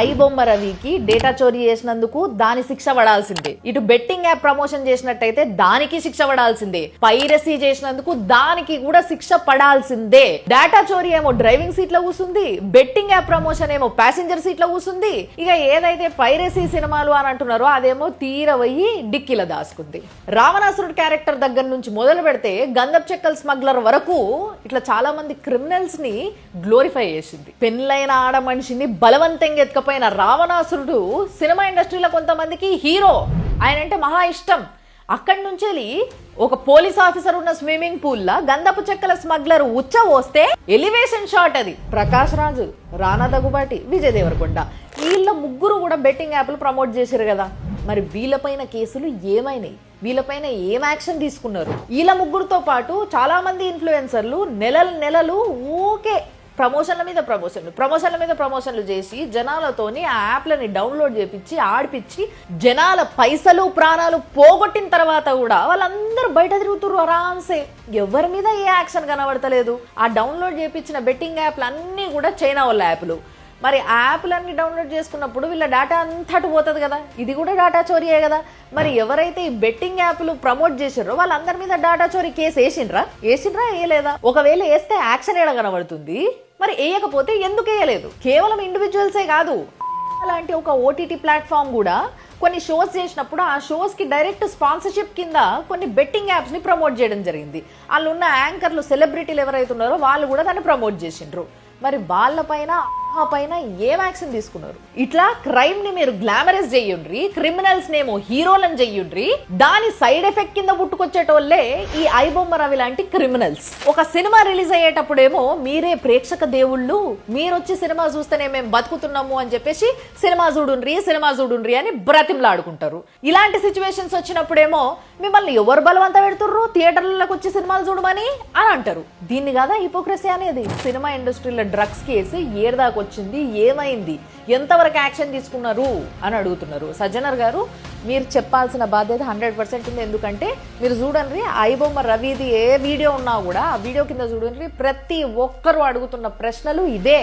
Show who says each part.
Speaker 1: ఐబొమ్మ రవికి డేటా చోరీ చేసినందుకు దాని శిక్ష పడాల్సిందే. ఇటు బెట్టింగ్ యాప్ ప్రమోషన్ చేసినట్టయితే దానికి శిక్ష పడాల్సిందే. పైరసీ చేసినందుకు దానికి కూడా శిక్ష పడాల్సిందే. డేటా చోరీ ఏమో డ్రైవింగ్ సీట్లో కూసుంది బెట్టింగ్ యాప్ ప్రమోషన్ ఏమో ప్యాసింజర్ సీట్లో కూసుంది. ఇక ఏదైతే పైరసీ సినిమాలు అని అంటున్నారో అదేమో తీరవయ్యి డిక్కిల దాసుకుంది. రావణాసురుడు క్యారెక్టర్ దగ్గర నుంచి మొదలు పెడితే గంధప్ చెక్కల్ స్మగ్లర్ వరకు ఇట్లా చాలా మంది క్రిమినల్స్ని గ్లోరిఫై చేసింది. పెళ్ళైన ఆడ మనిషిని బలవంతంగా ఎత్తుకపోయిన రావణాసురుడు సినిమా ఇండస్ట్రీలో కొంతమందికి హీరో. ఆయన అంటే మహా ఇష్టం. అక్కడి నుంచి ఒక పోలీస్ ఆఫీసర్ ఉన్న స్విమ్మింగ్ పూల్ లా గంధపు చెక్కల స్మగ్లర్ ఉచ్చ వస్తే ఎలివేషన్ షాట్ అది. ప్రకాష్ రాజు రానా దగ్గుబాటి విజయ్ దేవరకొండ. వీళ్ళ ముగ్గురు కూడా బెట్టింగ్ యాప్లు ప్రమోట్ చేశారు కదా. మరి వీళ్ళపైన కేసులు ఏమైనాయి? వీళ్ళపైన ఏం యాక్షన్ తీసుకున్నారు? వీళ్ళ ముగ్గురుతో పాటు చాలా మంది ఇన్ఫ్లుయెన్సర్లు నెలలు నెలలు ఊకే ప్రమోషన్ల మీద ప్రమోషన్లు ప్రమోషన్ల మీద ప్రమోషన్లు చేసి జనాలతోని ఆ యాప్లని డౌన్లోడ్ చేపించి ఆడిపించి జనాల పైసలు ప్రాణాలు పోగొట్టిన తర్వాత కూడా వాళ్ళందరూ బయట తిరుగుతున్నారు ఆరామ్సే ఎవరి మీద ఏ యాక్షన్ కనబడతలేదు. ఆ డౌన్లోడ్ చేపించిన బెట్టింగ్ యాప్లు అన్నీ కూడా చైనా వాళ్ళ యాప్లు. మరి యాప్లన్నీ డౌన్లోడ్ చేసుకున్నప్పుడు వీళ్ళ డేటా అంతా అటు పోతుంది కదా? ఇది కూడా డేటా చోరీయే కదా? మరి ఎవరైతే ఈ బెట్టింగ్ యాప్లు ప్రమోట్ చేసారో వాళ్ళందరి మీద డేటా చోరీ కేసు వేసిండ్రా? వేసిండ్రా వేయలేదా? ఒకవేళ వేస్తే యాక్షన్ ఏడ కనబడుతుంది? మరి వేయకపోతే ఎందుకు వేయలేదు? కేవలం ఇండివిజువల్సే కాదు. అలాంటి ఒక ఓటీటీ ప్లాట్ఫామ్ కూడా కొన్ని షోస్ చేసినప్పుడు ఆ షోస్కి డైరెక్ట్ స్పాన్సర్షిప్ కింద కొన్ని బెట్టింగ్ యాప్స్ని ప్రమోట్ చేయడం జరిగింది. వాళ్ళు ఉన్న యాంకర్లు సెలబ్రిటీలు ఎవరైతే ఉన్నారో వాళ్ళు కూడా దాన్ని ప్రమోట్ చేసిండ్రు. మరి వాళ్ళపైన ఆ పైన ఏ వ్యాక్సిన్ తీసుకున్నారు? ఇట్లా క్రైమ్ని మీరు గ్లామరస్ చెయ్యండ్రి క్రిమినల్స్ నేమో హీరోలను చెయ్యండ్రి దాని సైడ్ ఎఫెక్ట్ కింద పుట్టుకొచ్చేటోళ్ళే ఈ ఐబొమ్మ రవి లాంటి క్రిమినల్స్. ఒక సినిమా రిలీజ్ అయ్యేటప్పుడేమో మీరే ప్రేక్షక దేవుళ్ళు మీరు వచ్చి సినిమా చూస్తేనే మేము బతుకుతున్నాము అని చెప్పేసి సినిమా చూడుండ్రి సినిమా చూడుండ్రి అని బ్రతిమలాడుకుంటారు. ఇలాంటి సిచ్యువేషన్స్ వచ్చినప్పుడేమో మిమ్మల్ని ఎవరు బలవంత పెడుతుర్రు? థియేటర్లకు వచ్చి సినిమాలు చూడమని అని అంటారు. దీన్ని కదా హిపోక్రసీ అనేది? సినిమా ఇండస్ట్రీలో డ్రగ్స్ కేసు ఏడు వచ్చింది ఏమైంది ఎంతవరకు యాక్షన్ తీసుకున్నారు అని అడుగుతున్నారు. సజ్జనర్ గారు మీరు చెప్పాల్సిన బాధ్యత హండ్రెడ్ పర్సెంట్ ఉంది. ఎందుకంటే మీరు చూడండి ఐబొమ్మ రవిది ఏ వీడియో ఉన్నా కూడా ఆ వీడియో కింద చూడండి ప్రతి ఒక్కరూ అడుగుతున్న ప్రశ్నలు ఇదే.